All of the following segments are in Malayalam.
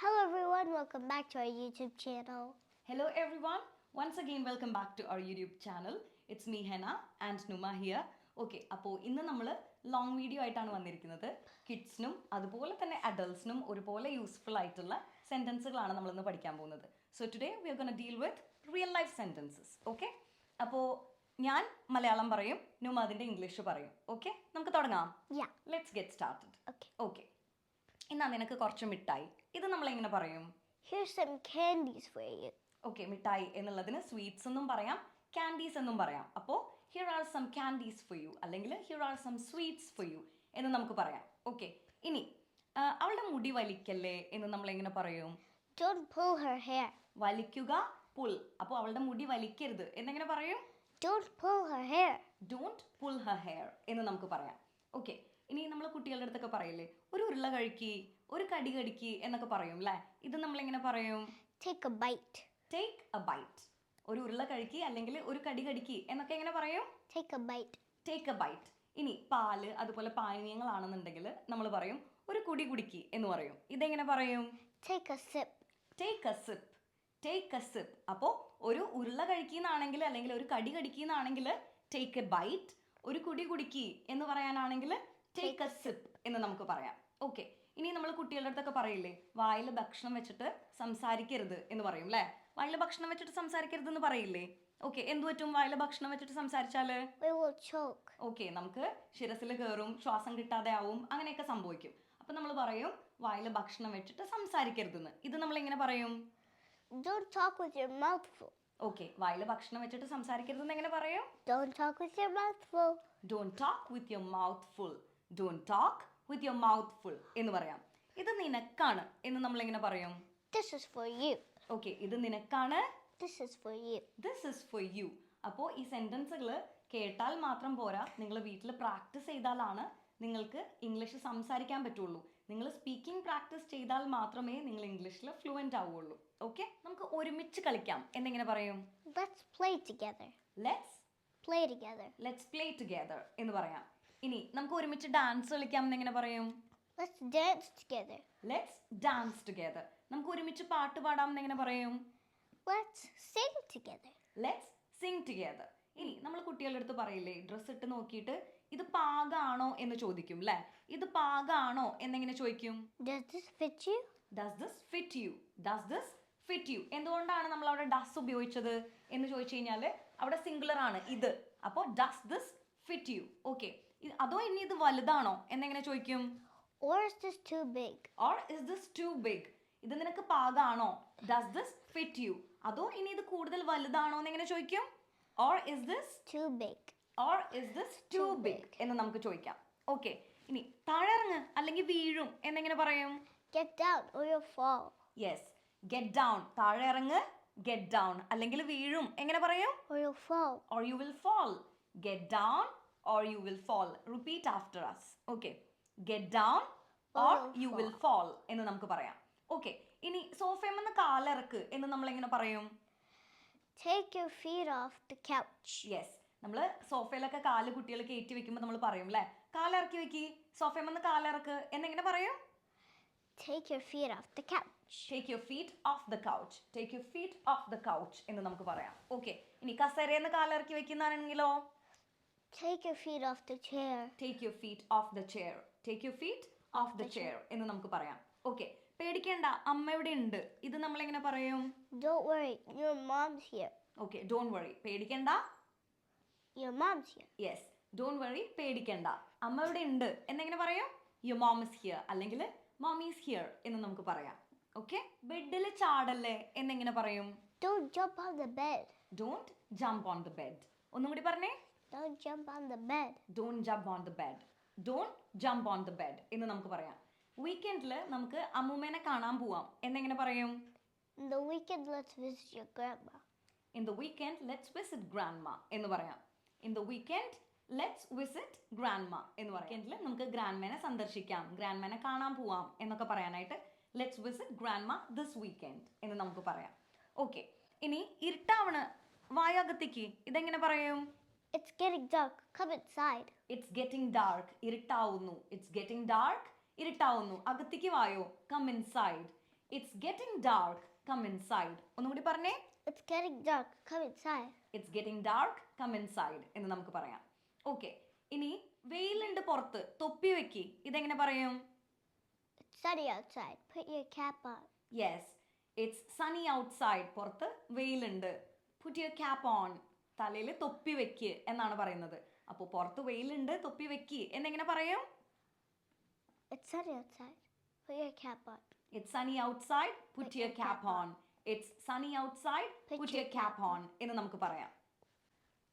Hello everyone, welcome back to our YouTube channel. Hello everyone. Once again, welcome back to our YouTube channel. It's me Henna and Numa here. Okay അപ്പോൾ ഇന്ന് നമ്മൾ ലോങ് വീഡിയോ ആയിട്ടാണ് വന്നിരിക്കുന്നത് കിഡ്സിനും അതുപോലെ തന്നെ അഡൾട്ട്സിനും ഒരുപോലെ യൂസ്ഫുൾ ആയിട്ടുള്ള സെന്റൻസുകളാണ് നമ്മളിന്ന് പഠിക്കാൻ പോകുന്നത് so today we are gonna deal with real life sentences okay അപ്പോൾ ഞാൻ മലയാളം പറയും നുമ അതിന്റെ ഇംഗ്ലീഷ് പറയും ഓക്കെ നമുക്ക് തുടങ്ങാം Yeah, let's get started okay. Okay ഇന്നാ നിനക്ക് കുറച്ച് മിഠായി ഇത് നമ്മൾ എങ്ങനെ പറയും? Here's some candies for you. Okay മിഠായി എന്നുള്ളതിന് സ്വീറ്റ്സ് എന്നും പറയാം കാൻഡീസ് എന്നും പറയാം. അപ്പോൾ here are some candies for you അല്ലെങ്കിൽ here are some sweets for you എന്ന് നമുക്ക് പറയാം. ഓക്കെ ഇനി ആ, അവളുടെ മുടി വലിക്കല്ലേ എന്ന് നമ്മൾ എങ്ങനെ പറയും? Don't pull her hair. വലിക്കുക പുൾ അപ്പോൾ അവളുടെ മുടി വലിക്കരുത് എന്നെങ്ങനെ പറയും? Don't pull her hair. Don't pull her hair എന്ന് നമുക്ക് പറയാം. ഓക്കെ ഇനി നമ്മൾ കുട്ടികളുടെ അടുത്തൊക്കെ പറയില്ലേ ഒരു ഉരുള കഴിക്കി ഒരു കടി കടിക്ക് എന്നൊക്കെ പറയും അല്ലേ ഇത് നമ്മൾ എങ്ങനെ പറയും? Take a bite. Take a bite ഒരു ഉരുള കഴിക്ക് അല്ലെങ്കിൽ ഒരു കടി കടിക്ക് എന്നൊക്കെ എങ്ങനെ പറയും? Take a bite. Take a bite ഇനി പാൽ അതുപോലെ പാനീയങ്ങളാണെന്നുണ്ടെങ്കിൽ നമ്മൾ പറയും ഒരു കുടി കുടിക്ക് എന്ന് പറയും. ഇതെങ്ങനെ പറയും? Take a sip. Take a sip take a sip അപ്പോൾ ഒരു ഉരുള കഴിക്കുന്നതാണെങ്കിൽ അല്ലെങ്കിൽ ഒരു കടി കടിക്കുന്നതാണെങ്കിൽ ടേക്ക് എ ബൈറ്റ് ഒരു കുടി കുടിക്ക് എന്ന് പറയാനാണെങ്കിൽ ടേക്ക് എ സിപ്പ് എന്ന് നമുക്ക് പറയാം. ഓക്കെ ഇനി നമ്മൾ കുട്ടികളുടെ അടുത്തൊക്കെ പറയില്ലേ വായിൽ ഭക്ഷണം വെച്ചിട്ട് സംസാരിക്കരുത് എന്ന് പറയും അല്ലേ വായിൽ ഭക്ഷണം വെച്ചിട്ട് സംസാരിക്കരുത് എന്ന് പറയില്ലേ? ഓക്കെ എന്ത് പറ്റും വായിൽ ഭക്ഷണം വെച്ചിട്ട് choke. ഓക്കെ നമുക്ക് ശിരസിൽ കയറും ശ്വാസം കിട്ടാതെ ആവും അങ്ങനെയൊക്കെ സംഭവിക്കും. അപ്പൊ നമ്മൾ പറയും വായിൽ ഭക്ഷണം വെച്ചിട്ട് സംസാരിക്കരുതെന്ന്. ഇത് നമ്മൾ എങ്ങനെ പറയും? Don't talk with your mouth full. Okay വായിൽ ഭക്ഷണം വെച്ചിട്ട് സംസാരിക്കരുതെന്ന് എങ്ങനെ പറയും? Don't talk with your mouth full. Don't talk with your mouth full don't talk with your mouth full എന്ന് പറയാം. ഇത് നിനക്കാണ് എന്ന് നമ്മൾ എങ്ങനെ പറയും? This is for you. Okay ഇത് നിനക്കാണ്. This is for you. This is for you അപ്പോൾ ഈ സെന്റൻസുകൾ കേട്ടാൽ മാത്രം പോരാ. നിങ്ങൾ വീട്ടിൽ പ്രാക്ടീസ് ചെയ്താലാണ് നിങ്ങൾക്ക് ഇംഗ്ലീഷ് സംസാരിക്കാൻ പറ്റുള്ളൂ. നിങ്ങൾ സ്പീക്കിംഗ് പ്രാക്ടീസ് ചെയ്താൽ മാത്രമേ നിങ്ങൾ ഇംഗ്ലീഷിൽ ഫ്ലുവന്റ് ആവുള്ളൂ. ഓക്കെ നമുക്ക് ഒരുമിച്ച് കളിക്കാം. എന്നിങ്ങനെ പറയും? Let's play together. Let's Play together. Let's play together എന്ന് പറയാം. ഇനി നമുക്ക് ഒരുമിച്ച് ഡാൻസ് കളിക്കാം എന്ന് എങ്ങനെ പറയും? Let's dance together. Let's dance together. നമുക്ക് ഒരുമിച്ച് പാട്ട് പാടാം എന്ന് എങ്ങനെ പറയും? Let's sing together. Let's sing together ഇനി നമ്മൾ കുട്ടികളുടെ അടുത്ത് പറയില്ലേ ഡ്രസ്സ് ഇട്ട് നോക്കിയിട്ട് ഇത് പാകാണോ എന്ന് ചോദിക്കും അല്ലേ ഇത് പാകാണോ എന്നെങ്ങനെ ചോദിക്കും? Does this fit you? Does this fit you does this fit you എന്തുകൊണ്ടാണ് നമ്മൾ അവിടെ ഡസ് ഉപയോഗിച്ചത് എന്ന് ചോദിച്ചു കഴിഞ്ഞാൽ അവിടെ സിംഗുലർ ആണ് ഇത്. അപ്പോൾ does this fit you okay അതോ ഇനി ഇത് വലുതാണോ? എന്നെങ്ങനെ ചോദിക്കും? Or is this too big? Or is this too big? ഇത് നിനക്ക് പാകാണോ? ഡസ് ദിസ് ഫിറ്റ് യു അതോ ഇനി ഇത് കൂടുതൽ വലുതാണോ എന്നെങ്ങനെ ചോദിക്കും? Or is this Too big. Or is this too big എന്ന് നമുക്ക് ചോദിക്കാം. ഓക്കേ ഇനി താഴെ ഇറങ്ങ് അല്ലെങ്കിൽ വീഴും എന്നെങ്ങനെ പറയും? Get down or you fall. Yes get down താഴെ ഇറങ്ങ് ഗെറ്റ് ഡൗൺ അല്ലെങ്കിൽ വീഴും. എങ്ങനെ പറയും? Or you fall. or you will fall. Get down or you will fall. Repeat after us. Okay. Get down or you will fall എന്ന് നമുക്ക് പറയാം ഓക്കെ ഇനി സോഫയിൽ നിന്ന് കാലിറക്ക് എന്ന് നമ്മൾ എങ്ങനെ പറയും Take your feet off the couch. Yes. നമ്മൾ സോഫയിലൊക്കെ കാൽ കുട്ടികൾ കയറ്റി വെക്കുമ്പോൾ നമ്മൾ പറയും അല്ലേ കാലിറക്കി വെക്കി നിന്ന് കാലിറക്ക് എന്നെങ്ങനെ പറയും Take your feet off the couch. Take your feet off the couch. Take your feet off the couch എന്ന് നമുക്ക് പറയാം ഓക്കെ ഇനി കസേരയെന്ന് കാലിറക്കി വെക്കുന്നതാണെങ്കിലോ Take your feet off the chair. Take your feet off the chair. Take your feet off the chair എന്ന് നമുക്ക് പറയാം ഓക്കെ പേടിക്കേണ്ട അമ്മ ഇവിടെ ഉണ്ട് ഇത് നമ്മൾ എങ്ങനെ പറയും Don't worry, your mom's here. Okay Don't worry. പേടിക്കേണ്ട Your mom's here. Yes. Don't worry. പേടിക്കേണ്ട അമ്മ ഇവിടെ ഉണ്ട് എന്നെങ്ങനെ പറയും Your mom is here. അല്ലെങ്കിൽ Mommy is here എന്ന് നമുക്ക് പറയാം ഓക്കെ ബെഡിൽ ചാടല്ലേ എന്നെങ്ങനെ പറയും Don't jump on the bed. Don't jump on the bed. ഒന്നും കൂടി പറഞ്ഞേ Don't jump on the bed. Don't jump on the bed. Don't jump on the bed എന്ന് നമുക്ക് പറയാം. വീക്കെൻഡിൽ നമുക്ക് അമ്മൂമ്മേനെ കാണാൻ പോവാം. എന്നെങ്ങനെ പറയും? In the weekend, let's visit your grandma. In the weekend let's visit grandma എന്ന് പറയാം. In the weekend let's visit grandma എന്ന് പറയാം. വീക്കെൻഡിൽ നമുക്ക് ഗ്രാൻഡ്മേനെ സന്ദർശിക്കാം. ഗ്രാൻഡ്മേനെ കാണാൻ പോവാം എന്നൊക്കെ പറയാനായിട്ട് let's visit grandma this weekend എന്ന് നമുക്ക് പറയാം. ഓക്കെ ഇനി ഇരുട്ടാവണ്. വായകത്തേക്ക് ഇതെങ്ങനെ പറയും? It's getting dark. Come inside. It's getting dark ഇരുട്ടാവുന്നു. It's getting dark ഇരുട്ടാവുന്നു. അകത്തേക്ക് വായോ. Come inside it's getting dark come inside ഒന്നുകൂടി പറഞ്ഞേ. It's getting dark. Come inside. It's getting dark come inside എന്ന് നമുക്ക് പറയാം. ഓക്കെ ഇനി വെയിലുണ്ട് പുറത്ത് തൊപ്പി വെക്കി. ഇതെങ്ങനെ പറയും? It's sunny outside. Put your cap on. Yes it's sunny outside പുറത്ത് വെയിലുണ്ട്. പുട്ട് യുവർ ക്യാപ്പ് ഓൺ തലയിൽ തൊപ്പി വെക്ക് എന്നാണ് പറയുന്നത്. അപ്പോൾ പുറത്ത് വെയിലുണ്ട് തൊപ്പി വെക്ക്. എന്നെങ്ങനെ പറയും. It's sunny outside. Put your cap on. It's sunny outside put your cap on it's sunny outside put your cap on എന്ന് നമുക്ക് പറയാം.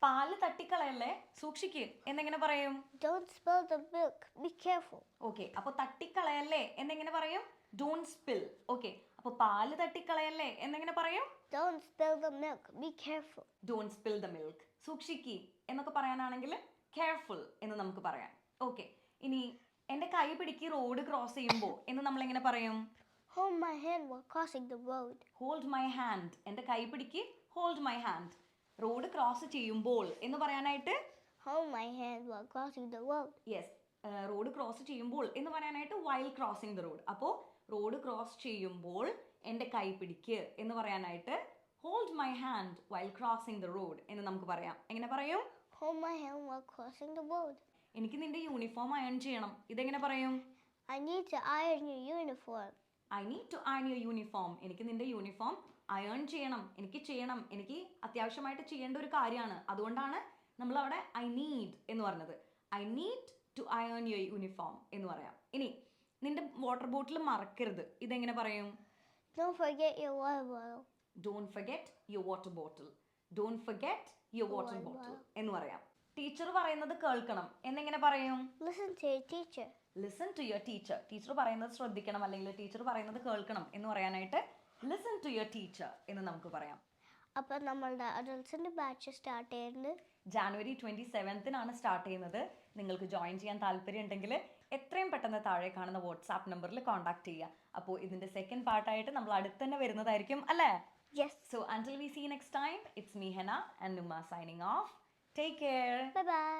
പാൽ തട്ടിക്കളയല്ലേ? സൂക്ഷിക്ക്. എന്നെങ്ങനെ പറയും? Don't spill the milk. Be careful. Okay അപ്പോൾ തട്ടിക്കളയല്ലേ? എന്നെങ്ങനെ പറയും? ഡോണ്ട് സ്പിൽ ഓക്കെ അപ്പോൾ പാൽ തട്ടിക്കളയല്ലേ? എന്നെങ്ങനെ പറയും? Don't spill the milk. Be careful. Don't spill the milk സൂക്ഷിക്കി എന്നൊക്കെ പറയാനാണെങ്കിൽ കെയർഫുൾ എന്ന് നമുക്ക് പറയാം. ഓക്കെ ഇനി എന്റെ കൈ പിടിക്ക് റോഡ് ക്രോസ് ചെയ്യുമ്പോൾ എന്ന് നമ്മൾ എങ്ങനെ പറയും? Hold my hand while crossing the road hold my hand എന്റെ കൈ പിടിക്ക് hold my hand road cross ചെയ്യുമ്പോൾ എന്ന് പറയാനായിട്ട്? Hold my hand while crossing the road yes road cross ചെയ്യുമ്പോൾ എന്ന് പറയാനായിട്ട് വൈൽ ക്രോസിംഗ് ദ റോഡ് അപ്പോൾ റോഡ് ക്രോസ് ചെയ്യുമ്പോൾ എന്റെ കൈ പിടിക്ക് എന്ന് പറയാനായിട്ട് hold my hand while crossing the road എന്ന് നമുക്ക് പറയാം. എങ്ങനെ പറയും? Hold my hand while crossing the road. എനിക്ക് നിന്റെ യൂണിഫോം അയൺ ചെയ്യണം. ഇതെങ്ങനെ പറയും? I need to iron your uniform I need to iron your uniform എനിക്ക് നിന്റെ യൂണിഫോം അയൺ ചെയ്യണം. എനിക്ക് ചെയ്യണം. എനിക്ക് അത്യാവശ്യമായിട്ട് ചെയ്യേണ്ട ഒരു കാര്യമാണ്. അതുകൊണ്ടാണ് നമ്മൾ അവിടെ ഐ നീഡ് എന്ന് പറഞ്ഞത്. I need to iron your uniform എന്ന് പറയാം. ഇനി നിന്റെ വാട്ടർ ബോട്ടിൽ മറക്കരുത്. ഇതെങ്ങനെ പറയും? Don't forget your water bottle. Don't forget your water bottle don't forget your water Water bottle bottle. എന്ന് പറയാം ടീച്ചർ പറയുന്നത് കേൾക്കണം എന്നെങ്ങനെ പറയും Listen to your teacher. Listen to your teacher. Teacher പറയുന്നത് ശ്രദ്ധിക്കണം അല്ലെങ്കിൽ ടീച്ചർ പറയുന്നത് കേൾക്കണം എന്ന് പറയാനായിട്ട് ലിസൺ ടു യുവർ ടീച്ചർ എന്ന് നമുക്ക് പറയാം അപ്പം നമ്മളുടെ അഡൽസിന്റെ ബാച്ച് സ്റ്റാർട്ട് ചെയ്യുന്നത് ജാനുവരി ട്വന്റി സെവൻത്തിനാണ് സ്റ്റാർട്ട് ചെയ്യുന്നത് നിങ്ങൾക്ക് ജോയിൻ ചെയ്യാൻ താല്പര്യം ഉണ്ടെങ്കിൽ എത്രയും പെട്ടെന്ന് താഴെ കാണുന്ന വാട്സാപ്പ് നമ്പറിൽ കോൺടാക്ട് ചെയ്യുക. അപ്പോൾ ഇതിന്റെ സെക്കൻഡ് പാർട്ടായിട്ട് നമ്മൾ അടുത്ത് തന്നെ വരുന്നതായിരിക്കും അല്ലേ? Yes so until we see next time it's me Henna and Numa signing off take care bye bye